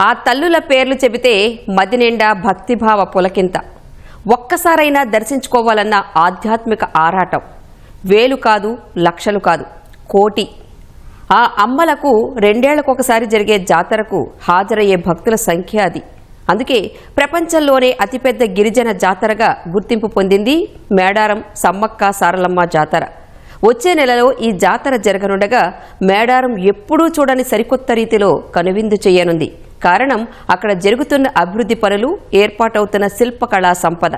ఆ తల్లుల పేర్లు చెబితే మది నిండా భక్తిభావ పులకింత. ఒక్కసారైనా దర్శించుకోవాలన్న ఆధ్యాత్మిక ఆరాటం. వేలు కాదు లక్షలు కాదు కోటి. ఆ అమ్మలకు రెండేళ్ళకొకసారి జరిగే జాతరకు హాజరయ్యే భక్తుల సంఖ్య అది. అందుకే ప్రపంచంలోనే అతిపెద్ద గిరిజన జాతరగా గుర్తింపు పొందింది మేడారం సమ్మక్క సారలమ్మ జాతర. వచ్చే నెలలో ఈ జాతర జరగనుండగా మేడారం ఎప్పుడూ చూడని సరికొత్త రీతిలో కనువిందు చేయనుంది. కారణం అక్కడ జరుగుతున్న అభివృద్ధి పనులు ఏర్పాటవుతున్న శిల్పకళా సంపద.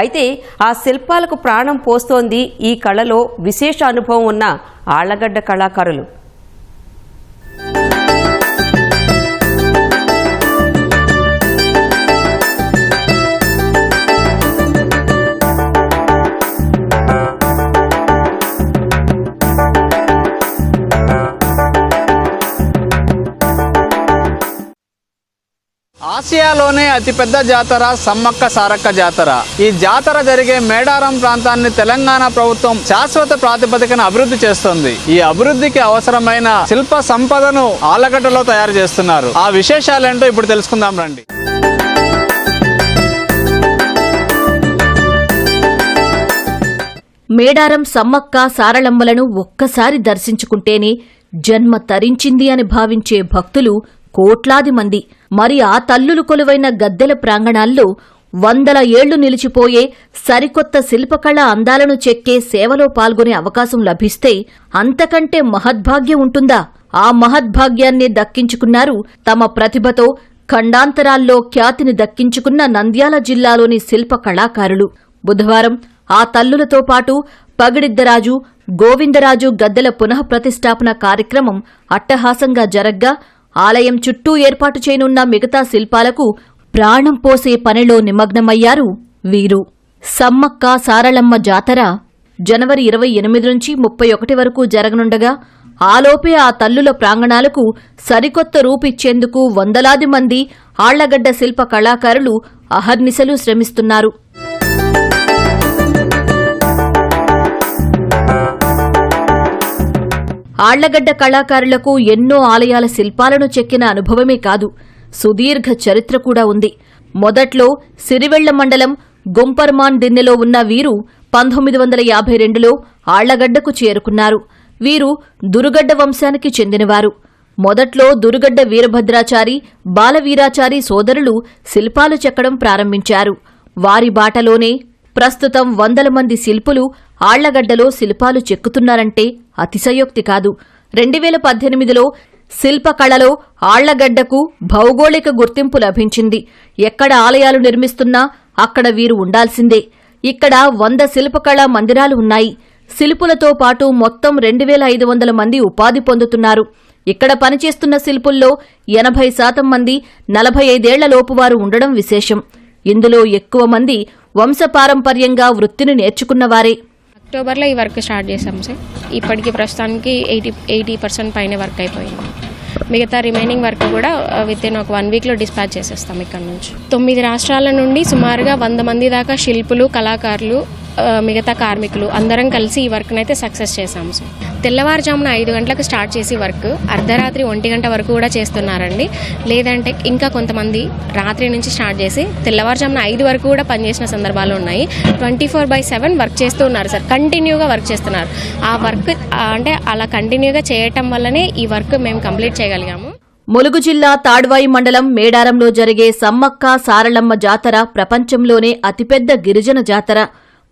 అయితే ఆ శిల్పాలకు ప్రాణం పోస్తోంది ఈ కళలో విశేష అనుభవం ఉన్న ఆళ్ళగడ్డ కళాకారులు. ఆసియాలోనే అతిపెద్ద జాతర సమ్మక్క సారక్క జాతర. ఈ జాతర జరిగే మేడారం ప్రాంతాన్ని తెలంగాణ ప్రభుత్వం శాశ్వత ప్రాతిపదికన అభివృద్ధి చేస్తుంది. ఈ అభివృద్ధికి అవసరమైన శిల్ప సంపదను ఆలగడ్డలో తయారు చేస్తున్నారు. ఆ విశేషాలేంటో ఇప్పుడు తెలుసుకుందాం రండి. మేడారం సమ్మక్క సారళమ్మలను ఒక్కసారి దర్శించుకుంటేనే జన్మ తరించింది అని భావించే భక్తులు కోట్లాది మంది. మరి ఆ తల్లులు కొలువైన గద్దెల ప్రాంగణాల్లో వందల ఏళ్ళు నిలిచిపోయే సరికొత్త శిల్పకళ అందాలను చెక్కే సేవలో పాల్గొనే అవకాశం లభిస్తే అంతకంటే మహద్భాగ్యం ఉంటుందా? ఆ మహద్భాగ్యాన్ని దక్కించుకున్నారు తమ ప్రతిభతో ఖండాంతరాల్లో ఖ్యాతిని దక్కించుకున్న నంద్యాల జిల్లాలోని శిల్ప కళాకారులు. బుధవారం ఆ తల్లులతో పాటు పగిడిద్దరాజు గోవిందరాజు గద్దెల పునఃప్రతిష్టాపన కార్యక్రమం అట్టహాసంగా జరగ్గా ఆలయం చుట్టూ ఏర్పాటు చేయనున్న మిగతా శిల్పాలకు ప్రాణం పోసే పనిలో నిమగ్నమయ్యారు వీరు. సమ్మక్క సారళమ్మ జాతర జనవరి ఇరవై ఎనిమిది నుంచి ముప్పై ఒకటి వరకు జరగనుండగా ఆలోపే ఆ తల్లుల ప్రాంగణాలకు సరికొత్త రూపిచ్చేందుకు వందలాది మంది ఆళ్ళగడ్డ శిల్ప కళాకారులు అహర్నిశలు శ్రమిస్తున్నారు. ఆళ్ళగడ్డ కళాకారులకు ఎన్నో ఆలయాల శిల్పాలను చెక్కిన అనుభవమే కాదు సుదీర్ఘ చరిత్ర కూడా ఉంది. మొదట్లో సిరివెళ్ళ మండలం గుంపర్మాన్ దిన్నెలో ఉన్న వీరు పంతొమ్మిది వందల యాభై రెండులో ఆళ్ళగడ్డకు చేరుకున్నారు. వీరు దురుగడ్డ వంశానికి చెందినవారు. మొదట్లో దురుగడ్డ వీరభద్రాచారి బాలవీరాచారి సోదరులు శిల్పాలు చెక్కడం ప్రారంభించారు. వారి బాటలోనే ప్రస్తుతం వందల మంది శిల్పులు ఆళ్ళగడ్డలో శిల్పాలు చెక్కుతున్నారంటే అతిశయోక్తి కాదు. రెండు వేల పద్దెనిమిదిలో శిల్పకళలో ఆళ్ళగడ్డకు భౌగోళిక గుర్తింపు లభించింది. ఎక్కడ ఆలయాలు నిర్మిస్తున్నా అక్కడ వీరు ఉండాల్సిందే. ఇక్కడ వంద శిల్పకళా మందిరాలు ఉన్నాయి. శిల్పులతో పాటు మొత్తం రెండు వేల ఐదు వందల మంది ఉపాధి పొందుతున్నారు. ఇక్కడ పనిచేస్తున్న శిల్పుల్లో ఎనభై శాతం మంది నలభై ఐదేళ్ళలోపు వారు ఉండడం విశేషం. ఇందులో ఎక్కువ మంది వంశపారంపర్యంగా వృత్తిని నేర్చుకున్నవారే. అక్టోబర్లో ఈ వర్క్ స్టార్ట్ చేసాం సార్. ఇప్పటికి ప్రస్తుతానికి ఎయిటీ ఎయిటీ పర్సెంట్ పైన వర్క్ అయిపోయింది. మిగతా రిమైనింగ్ వర్క్ కూడా విత్ ఇన్ ఒక వన్ వీక్లో డిస్పాచ్ చేసేస్తాం ఇక్కడ నుంచి. తొమ్మిది రాష్ట్రాల నుండి సుమారుగా వంద మంది దాకా శిల్పులు కళాకారులు మిగతా కార్మికులు అందరం కలిసి ఈ వర్క్ని అయితే సక్సెస్ చేశాము సార్. తెల్లవారుజామున ఐదు గంటలకు స్టార్ట్ చేసి వర్క్ అర్ధరాత్రి ఒంటి గంట వరకు కూడా చేస్తున్నారండి. లేదంటే ఇంకా కొంతమంది రాత్రి నుంచి స్టార్ట్ చేసి తెల్లవారుజామున ఐదు వరకు కూడా పనిచేసిన సందర్భాలు ఉన్నాయి. Twenty four by seven work చేస్తూ ఉన్నారు సార్. కంటిన్యూగా వర్క్ చేస్తున్నారు. ఆ వర్క్ అంటే అలా కంటిన్యూగా చేయటం వల్లనే ఈ వర్క్ మేము కంప్లీట్ చేయగలిగాము. ములుగు జిల్లా తాడ్వాయి మండలం మేడారంలో జరిగే సమ్మక్క సారళమ్మ జాతర ప్రపంచంలోనే అతిపెద్ద గిరిజన జాతర.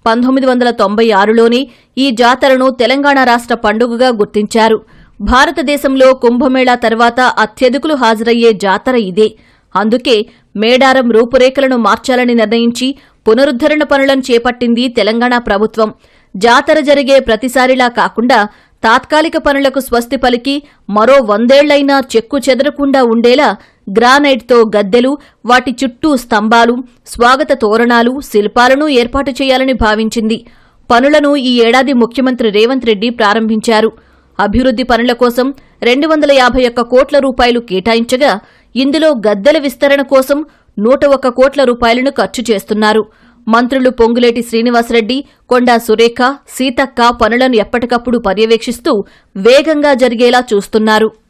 పంతొమ్మిది వందల తొంభై ఆరులోనే ఈ జాతరను తెలంగాణ రాష్ట్ర పండుగగా గుర్తించారు. భారతదేశంలో కుంభమేళా తర్వాత అత్యధికులు హాజరయ్యే జాతర ఇదే. అందుకే మేడారం రూపురేఖలను మార్చాలని నిర్ణయించి పునరుద్ధరణ పనులను చేపట్టింది తెలంగాణ ప్రభుత్వం. జాతర జరిగే ప్రతిసారిలా కాకుండా తాత్కాలిక పనులకు స్వస్తి పలికి మరో వందేళ్ళైనా చెక్కు చెదరకుండా ఉండేలా గ్రానైట్తో గద్దెలు వాటి చుట్టూ స్తంభాలు స్వాగత తోరణాలు శిల్పాలను ఏర్పాటు చేయాలని భావించింది. పనులను ఈ ఏడాది ముఖ్యమంత్రి రేవంత్ రెడ్డి ప్రారంభించారు. అభివృద్ధి పనుల కోసం రెండు వందల యాభై ఒక్క కోట్ల రూపాయలు కేటాయించగా ఇందులో గద్దెల విస్తరణ కోసం నూట ఒక్క కోట్ల రూపాయలను ఖర్చు చేస్తున్నారు. మంత్రులు పొంగులేటి శ్రీనివాసరెడ్డి కొండా సురేఖ సీతక్క పనులను ఎప్పటికప్పుడు పర్యవేక్షిస్తూ వేగంగా జరిగేలా చూస్తున్నారు.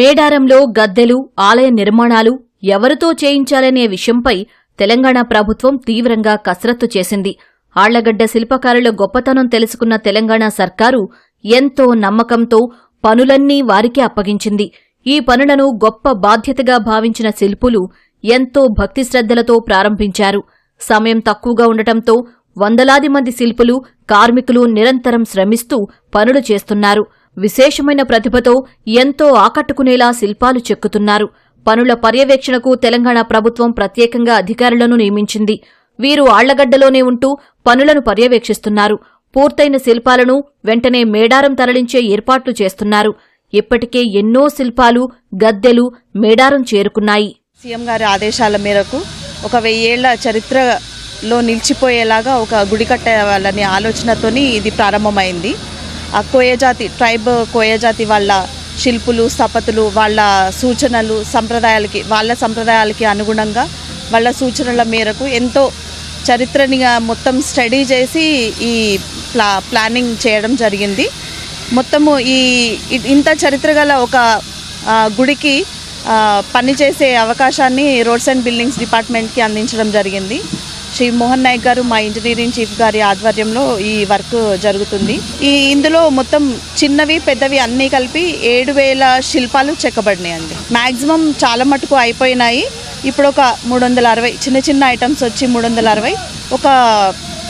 మేడారంలో గద్దెలు ఆలయ నిర్మాణాలు ఎవరితో చేయించాలనే విషయంపై తెలంగాణ ప్రభుత్వం తీవ్రంగా కసరత్తు చేసింది. ఆళ్ళగడ్డ శిల్పకారుల గొప్పతనం తెలుసుకున్న తెలంగాణ సర్కారు ఎంతో నమ్మకంతో పనులన్నీ వారికే అప్పగించింది. ఈ పనులను గొప్ప బాధ్యతగా భావించిన శిల్పులు ఎంతో భక్తి శ్రద్ధలతో ప్రారంభించారు. సమయం తక్కువగా ఉండటంతో వందలాది మంది శిల్పులు కార్మికులు నిరంతరం శ్రమిస్తూ పనులు చేస్తున్నారు. విశేషమైన ప్రతిభతో ఎంతో ఆకట్టుకునేలా శిల్పాలు చెక్కుతున్నారు. పనుల పర్యవేక్షణకు తెలంగాణ ప్రభుత్వం ప్రత్యేకంగా అధికారులను నియమించింది. వీరు ఆళ్ళగడ్డలోనే ఉంటూ పనులను పర్యవేక్షిస్తున్నారు. పూర్తయిన శిల్పాలను వెంటనే మేడారం తరలించే ఏర్పాట్లు చేస్తున్నారు. ఇప్పటికే ఎన్నో శిల్పాలు గద్దెలు మేడారం చేరుకున్నాయి. సీఎం గారి ఆదేశాల మేరకు ఒక వెయ్యేళ్ళ చరిత్రలో నిలిచిపోయేలాగా ఒక గుడి కట్టాలనే ఆలోచనతోని ఇది ప్రారంభమైంది. కోయజాతి ట్రైబ్ కోయజాతి వాళ్ళ శిల్పులు స్థపతులు వాళ్ళ సూచనలు సంప్రదాయాలకి వాళ్ళ సంప్రదాయాలకి అనుగుణంగా వాళ్ళ సూచనల మేరకు ఎంతో చరిత్రనిగా మొత్తం స్టడీ చేసి ఈ ప్లా ప్లానింగ్ చేయడం జరిగింది. మొత్తము ఈ ఇంత చరిత్ర గల ఒక గుడికి పనిచేసే అవకాశాన్ని రోడ్స్ అండ్ బిల్డింగ్స్ డిపార్ట్మెంట్కి అందించడం జరిగింది. శ్రీ మోహన్ నాయక్ గారు మా ఇంజనీరింగ్ చీఫ్ గారి ఆధ్వర్యంలో ఈ వర్క్ జరుగుతుంది. ఈ ఇందులో మొత్తం చిన్నవి పెద్దవి అన్నీ కలిపి ఏడు వేల శిల్పాలు చెక్కబడినాయండి. మ్యాక్సిమం చాలా మటుకు అయిపోయినాయి. ఇప్పుడు ఒక మూడు వందల అరవై చిన్న చిన్న ఐటమ్స్ వచ్చి మూడు వందల అరవై ఒక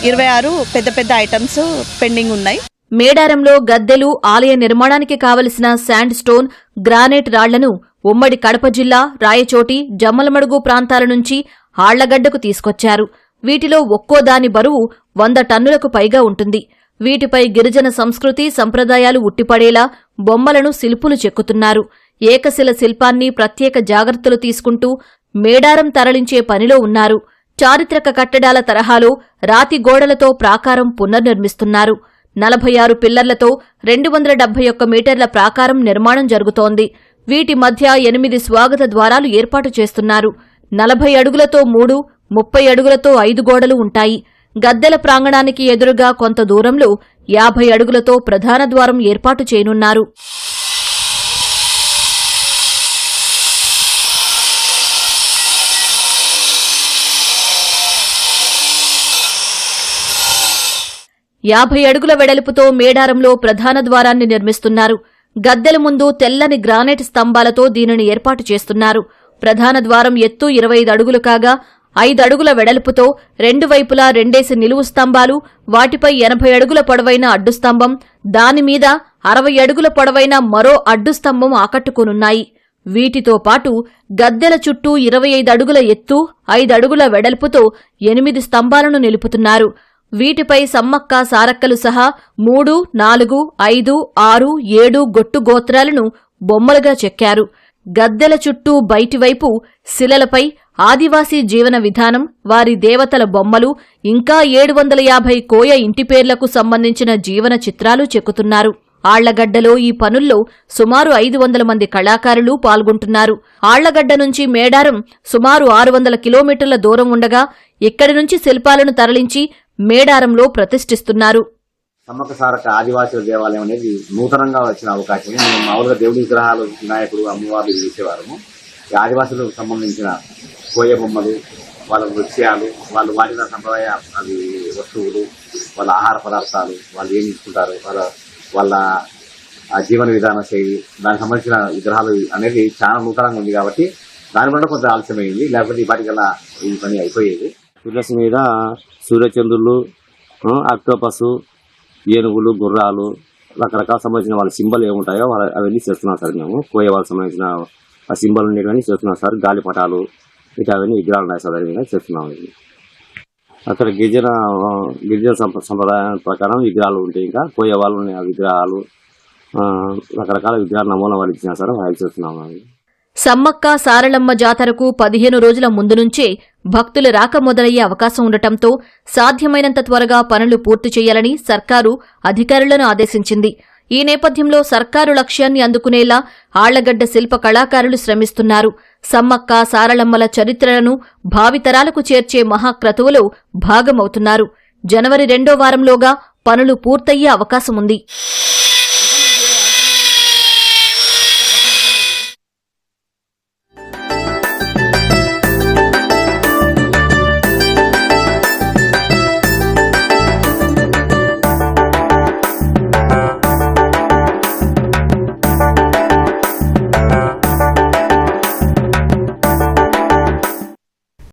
ఇరవై ఆరు పెద్ద పెద్ద ఐటమ్స్ పెండింగ్ ఉన్నాయి. మేడారంలో గద్దెలు ఆలయ నిర్మాణానికి కావలసిన శాండ్ స్టోన్ గ్రానైట్ రాళ్ళను ఉమ్మడి కడప జిల్లా రాయచోటి జమ్మలమడుగు ప్రాంతాల నుంచి ఆళ్ళగడ్డకు తీసుకొచ్చారు. వీటిలో ఒక్కో దాని బరువు వంద టన్నులకు పైగా ఉంటుంది. వీటిపై గిరిజన సంస్కృతి సంప్రదాయాలు ఉట్టిపడేలా బొమ్మలను శిల్పులు చెక్కుతున్నారు. ఏకశిల శిల్పాన్ని ప్రత్యేక జాగ్రత్తలు తీసుకుంటూ మేడారం తరలించే పనిలో ఉన్నారు. చారిత్రక కట్టడాల తరహాలో రాతి గోడలతో ప్రాకారం పునర్నిర్మిస్తున్నారు. నలభై ఆరు పిల్లర్లతో రెండు వందల డెబ్బై ఒక్క మీటర్ల ప్రాకారం నిర్మాణం జరుగుతోంది. వీటి మధ్య ఎనిమిది స్వాగత ద్వారాలు ఏర్పాటు చేస్తున్నారు. నలభై అడుగులతో మూడు ముప్పై అడుగులతో ఐదు గోడలు ఉంటాయి. గద్దెల ప్రాంగణానికి ఎదురుగా కొంత దూరంలో యాభై అడుగులతో ప్రధాన ద్వారం ఏర్పాటు చేయనున్నారు. యాభై అడుగుల వెడల్పుతో మేడారంలో ప్రధాన ద్వారాన్ని నిర్మిస్తున్నారు. గద్దెల ముందు తెల్లని గ్రానైట్ స్తంభాలతో దీనిని ఏర్పాటు చేస్తున్నారు. ప్రధాన ద్వారం ఎత్తు ఇరవై ఐదు అడుగులు కాగా ఐదు అడుగుల వెడల్పుతో రెండు వైపులా రెండేసి నిలువు స్తంభాలు వాటిపై ఎనభై అడుగుల పొడవైన అడ్డు స్తంభం దానిమీద అరవై అడుగుల పొడవైన మరో అడ్డు స్తంభం ఆకట్టుకునున్నాయి. వీటితో పాటు గద్దెల చుట్టూ ఇరవై ఐదు అడుగుల ఎత్తు ఐదు అడుగుల వెడల్పుతో ఎనిమిది స్తంభాలను నిలుపుతున్నారు. వీటిపై సమ్మక్క సారక్కలు సహా మూడు నాలుగు ఐదు ఆరు ఏడు గొట్టు గోత్రాలను బొమ్మలుగా చెక్కారు. గద్దెల చుట్టూ బయటివైపు శిలలపై ఆదివాసీ జీవన విధానం వారి దేవతల బొమ్మలు ఇంకా ఏడు వందల యాభై కోయ ఇంటి పేర్లకు సంబంధించిన జీవన చిత్రాలు చెక్కుతున్నారు. ఆళ్ళగడ్డలో ఈ పనుల్లో సుమారు ఐదు వందల మంది కళాకారులు పాల్గొంటున్నారు. ఆళ్ళగడ్డ నుంచి మేడారం సుమారు ఆరు వందల కిలోమీటర్ల దూరం ఉండగా ఇక్కడి నుంచి శిల్పాలను తరలించి మేడారంలో ప్రతిష్ఠిస్తున్నారు. సమ్మక్క సారక్క ఆదివాసుల దేవాలయం అనేది నూతనంగా వచ్చిన అవకాశం మేము మామూలుగా దేవుడి విగ్రహాలు వినాయకుడు అమ్మవారు చేసేవారము. ఆదివాసులకు సంబంధించిన కోయ బొమ్మలు వాళ్ళ నృత్యాలు వాళ్ళు వాడిన సంప్రదాయ అవి వస్తువులు వాళ్ళ ఆహార పదార్థాలు వాళ్ళు ఏం తీసుకుంటారు వాళ్ళ వాళ్ళ జీవన విధాన శైలి దానికి సంబంధించిన విగ్రహాలు అనేది చాలా నూతనంగా ఉంది కాబట్టి దాని వల్ల కొంత ఆలస్యమైంది. లేకపోతే ఇప్పటికల్లా ఈ పని అయిపోయేది. పిల్లర్స్ మీద సూర్యచంద్రులు ఆ, ఆక్టోపస్ ఏనుగులు గుర్రాలు రకరకాల సంబంధించిన వాళ్ళ సింబల్ ఏముంటాయో వాళ్ళ అవన్నీ చేస్తున్నాం సార్ మేము. కోయ వాళ్ళకి సంబంధించిన ఆ సింబల్ ఉండేవన్నీ చేస్తున్నాం సార్. గాలిపటాలు ఇక అవన్నీ విగ్రహాలు ఉన్నాయి సార్ అవన్నీ చేస్తున్నాం అక్కడ గిరిజన గిరిజన సంప్ర- సంప్రదాయం ప్రకారం విగ్రహాలు ఉంటాయి ఇంకా పోయే వాళ్ళు ఉన్నాయి. ఆ విగ్రహాలు రకరకాల విగ్రహాల నమూనా వాళ్ళు ఇచ్చినా సార్ వాళ్ళు చేస్తున్నాం సమ్మక్క సారలమ్మ జాతరకు పదిహేను రోజుల ముందు నుంచే భక్తుల రాక మొదలయ్యే అవకాశం ఉండటంతో సాధ్యమైనంత త్వరగా పనులు పూర్తి చేయాలని సర్కారు అధికారులను ఆదేశించింది. ఈ నేపథ్యంలో సర్కారు లక్ష్యాన్ని అందుకునేలా ఆళ్ళగడ్డ శిల్ప కళాకారులు శ్రమిస్తున్నారు. సమ్మక్క సారళమ్మల చరిత్రలను భావితరాలకు చేర్చే మహాక్రతువులో భాగమవుతున్నారు. జనవరి రెండో వారంలోగా పనులు పూర్తయ్యే అవకాశముంది.